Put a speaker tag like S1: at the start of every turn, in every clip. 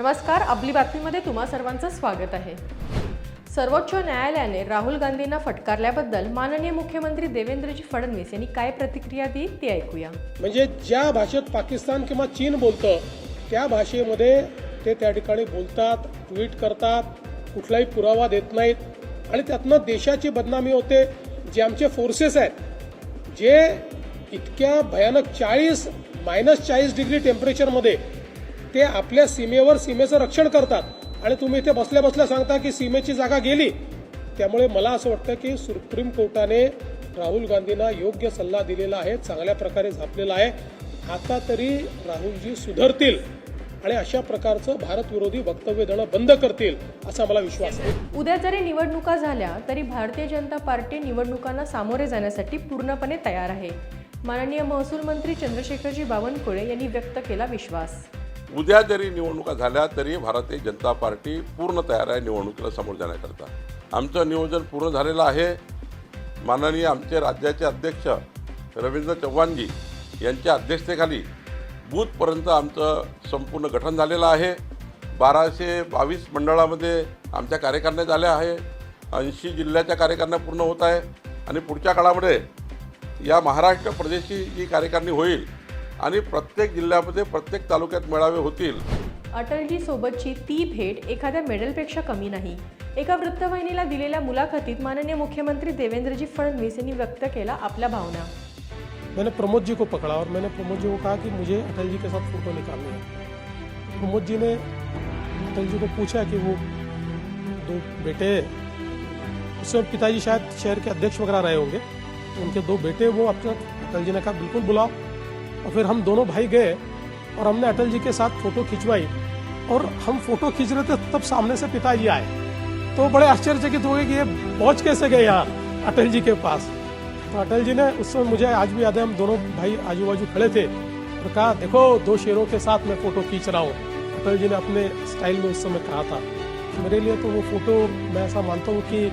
S1: नमस्कार आपली बातमीमध्ये तुम्हा सर्वांचं स्वागत आहे. सर्वोच्च न्यायालयाने राहुल गांधींना फटकारल्याबद्दल माननीय मुख्यमंत्री देवेंद्रजी फडणवीस यांनी काय प्रतिक्रिया दिली ती ऐकूया.
S2: म्हणजे ज्या भाषेत पाकिस्तान किंवा चीन बोलतं त्या भाषेमध्ये ते त्या ठिकाणी बोलतात ट्विट करतात कुठलाही पुरावा देत नाहीत. आणि त्यातनं देशाची बदनामी होते. जे आमचे फोर्सेस आहेत जे इतक्या भयानक चाळीस मायनस चाळीस डिग्री टेम्परेचरमध्ये ते आपल्या सीमेवर सीमेचं रक्षण करतात. आणि तुम्ही इथे बसल्या बसल्या सांगता की सीमेची जागा गेली. त्यामुळे मला असं वाटतं की सुप्रीम कोर्टाने राहुल गांधींना योग्य सल्ला दिलेला आहे चांगल्या प्रकारे झापलेला आहे. आता तरी राहुलजी सुधरतील आणि अशा प्रकारचं भारत विरोधी वक्तव्य देणं बंद करतील असा मला विश्वास आहे.
S1: उद्या जरी निवडणुका झाल्या तरी भारतीय जनता पार्टी निवडणुकांना सामोरे जाण्यासाठी पूर्णपणे तयार आहे. माननीय महसूल मंत्री चंद्रशेखरजी बावनकुळे यांनी व्यक्त केला विश्वास.
S3: उद्या जरी निवडणुका झाल्या तरी भारतीय जनता पार्टी पूर्ण तयार आहे निवडणुकीला समोर जाण्याकरता. आमचं नियोजन पूर्ण झालेलं आहे. माननीय आमचे राज्याचे अध्यक्ष रवींद्र चव्हाणजी यांच्या अध्यक्षतेखाली बूथपर्यंत आमचं संपूर्ण गठन झालेलं आहे. बाराशे बावीस मंडळामध्ये आमच्या कार्यकारिण्या झाल्या आहे. ऐंशी जिल्ह्याच्या कार्यकारिण्या पूर्ण होत आहे. आणि पुढच्या काळामध्ये या महाराष्ट्र प्रदेशची जी कार्यकारिणी होईल आणि प्रत्येक जिल्ह्यामध्ये प्रत्येक तालुक्यात मेळावे होतील.
S1: अटलजी सोबतची ती भेट एखाद्या मेडलपेक्षा कमी नाही. एका वृत्तवाहिनीला दिलेल्या मुलाखतीत माननीय मुख्यमंत्री देवेंद्रजी फडणवीस यांनी व्यक्त केला आपल्या भावना.
S2: मैंने प्रमोद जी को पकड़ा और मैंने प्रमोद जी को कहा कि मुझे अटल जी के साथ फोटो निकालनी है। प्रमोद जी ने अटल जी को पूछा कि वो दो बेटे उस समय पिताजी शायद शहर के अध्यक्ष वगैरह रहे होंगे। उनके दो बेटे वो तक अटल जी ने कहा बिल्कुल बुलाओ। और फिर हम दोनों भाई गए और हमने अटल जी के साथ फ़ोटो खिंचवाई और हम फ़ोटो खींच रहे थे तब सामने से पिताजी आए। तो बड़े आश्चर्यचकित हो गए कि ये पहुँच कैसे गए यहाँ अटल जी के पास। तो अटल जी ने उस समय मुझे आज भी याद है, हम दोनों भाई आजू बाजू खड़े थे और कहा, देखो, दो शेरों के साथ मैं फ़ोटो खींच रहा हूँ। अटल जी ने अपने स्टाइल में उस समय कहा था मेरे लिए तो वो फ़ोटो मैं ऐसा मानता हूँ कि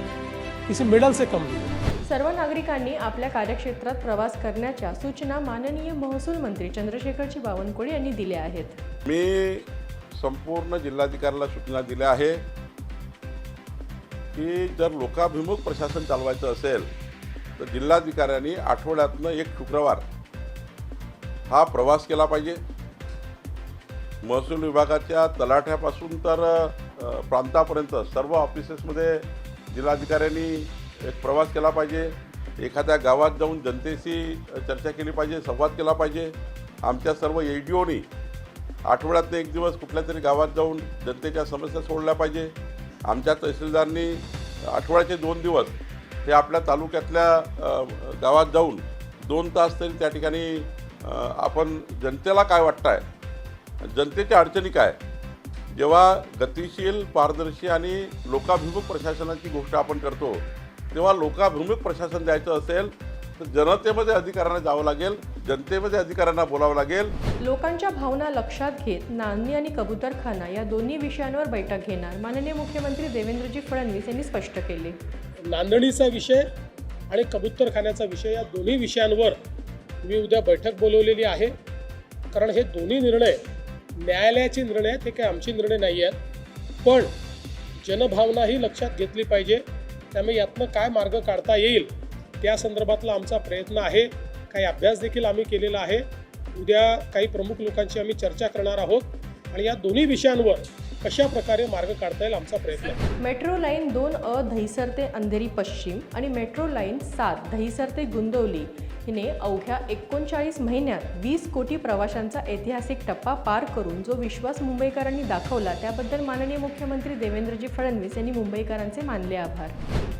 S2: किसी मेडल से कम नहीं
S1: सर्व नागरिकांनी आपल्या कार्यक्षेत्रात प्रवास करण्याच्या सूचना माननीय महसूल मंत्री चंद्रशेखरजी बावनकुळे यांनी दिल्या आहेत.
S3: मी संपूर्ण जिल्हाधिकाऱ्याला सूचना दिल्या आहे की जर लोकाभिमुख प्रशासन चालवायचं असेल तर जिल्हाधिकाऱ्यांनी आठवड्यातनं एक शुक्रवार हा प्रवास केला पाहिजे. महसूल विभागाच्या तलाठ्यापासून तर प्रांतापर्यंत सर्व ऑफिसेसमध्ये जिल्हाधिकाऱ्यांनी एक प्रवास केला पाहिजे. एखाद्या गावात जाऊन जनतेशी चर्चा केली पाहिजे संवाद केला पाहिजे. आमच्या सर्व ए डी ओनी आठवड्यातनं एक दिवस कुठल्या तरी गावात जाऊन जनतेच्या समस्या सोडल्या पाहिजे. आमच्या तहसीलदारांनी आठवड्याचे दोन दिवस हे आपल्या तालुक्यातल्या गावात जाऊन दोन तास तरी त्या ठिकाणी आपण जनतेला काय वाटतं आहे जनतेच्या अडचणी काय? जेव्हा गतिशील पारदर्शी आणि लोकाभिमुख प्रशासनाची गोष्ट आपण करतो तेव्हा लोकाभिमुख प्रशासन द्यायचं असेल तर जनतेमध्ये अधिकाऱ्यांना जावं लागेल जनतेमध्ये अधिकाऱ्यांना बोलावं लागेल.
S1: लोकांच्या भावना लक्षात घेत नांदणी आणि कबूतरखाना या दोन्ही विषयांवर बैठक घेणार माननीय मुख्यमंत्री देवेंद्रजी फडणवीस यांनी स्पष्ट केले.
S2: नांदणीचा विषय आणि कबूतरखान्याचा विषय या दोन्ही विषयांवर मी उद्या बैठक बोलवलेली आहे. कारण हे दोन्ही निर्णय न्यायालयाचे निर्णय आहेत हे काही आमचे निर्णय नाही आहेत. पण जनभावनाही लक्षात घेतली पाहिजे. त्यामुळे यातनं काय मार्ग काढता येईल त्या संदर्भातला आमचा प्रयत्न आहे. काही अभ्यास देखील आम्ही केलेला आहे. उद्या काही प्रमुख लोकांची आम्ही चर्चा करणार आहोत. आणि या दोन्ही विषयांवर कशा प्रकारे मार्ग काढता येईल आमचा प्रयत्न आहे.
S1: मेट्रो लाईन दोन अ दहिसर ते अंधेरी पश्चिम आणि मेट्रो लाईन सात दहिसर ते गुंदवली हिने अवघ्या एकोणचाळीस महिन्यात वीस कोटी प्रवाशांचा ऐतिहासिक टप्पा पार करून जो विश्वास मुंबईकरांनी दाखवला त्याबद्दल माननीय मुख्यमंत्री देवेंद्रजी फडणवीस यांनी मुंबईकरांचे मानले आभार.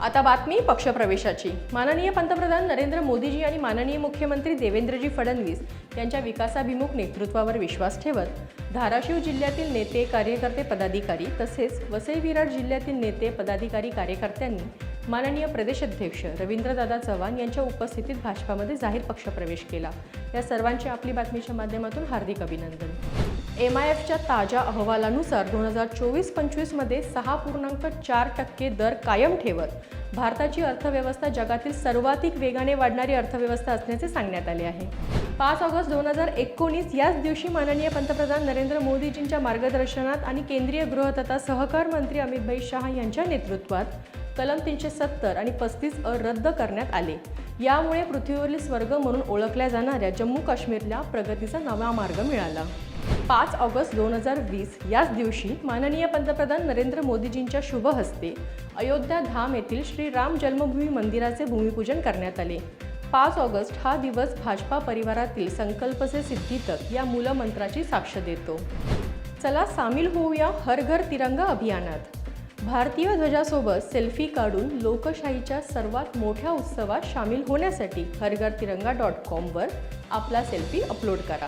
S1: आता बातमी पक्षप्रवेशाची. माननीय पंतप्रधान नरेंद्र मोदीजी आणि माननीय मुख्यमंत्री देवेंद्रजी फडणवीस यांच्या विकासाभिमुख नेतृत्वावर विश्वास ठेवत धाराशिव जिल्ह्यातील नेते कार्यकर्ते पदाधिकारी तसेच वसई विरार जिल्ह्यातील नेते पदाधिकारी कार्यकर्त्यांनी माननीय प्रदेशाध्यक्ष रवींद्रदादा चव्हाण यांच्या उपस्थितीत भाजपामध्ये जाहीर पक्षप्रवेश केला. या सर्वांचे आपली बातमीच्या माध्यमातून हार्दिक अभिनंदन. एम आय एफच्या ताज्या अहवालानुसार दोन हजार चोवीस पंचवीसमध्ये सहा पूर्णांक चार टक्के दर कायम ठेवत. भारताची अर्थव्यवस्था जगातील सर्वाधिक वेगाने वाढणारी अर्थव्यवस्था असल्याचे सांगण्यात आले आहे. पाच ऑगस्ट दोन हजार एकोणीस याच दिवशी माननीय पंतप्रधान नरेंद्र मोदीजींच्या मार्गदर्शनात आणि केंद्रीय गृह तथा सहकार मंत्री अमितभाई शहा यांच्या नेतृत्वात कलम तीनशे सत्तर आणि पस्तीस अ रद्द करण्यात आले. यामुळे पृथ्वीवरील स्वर्ग म्हणून ओळखल्या जाणाऱ्या जम्मू काश्मीरला प्रगतीचा नवा मार्ग मिळाला. पाच ऑगस्ट दोन हजार वीस याच दिवशी माननीय पंतप्रधान नरेंद्र मोदीजींच्या शुभ हस्ते अयोध्या धाम येथील श्री राम जन्मभूमी मंदिराचे भूमिपूजन करण्यात आले. पाच ऑगस्ट हा दिवस भाजपा परिवारातील संकल्प से सिद्धी तक या मूलमंत्राची साक्ष देतो. चला सामील होऊया हर घर तिरंगा अभियानात. भारतीय ध्वजासोबत सेल्फी काढून लोकशाहीच्या सर्वात मोठ्या उत्सवात सामील होण्यासाठी हरघर तिरंगा डॉट कॉमवर आपला सेल्फी अपलोड करा.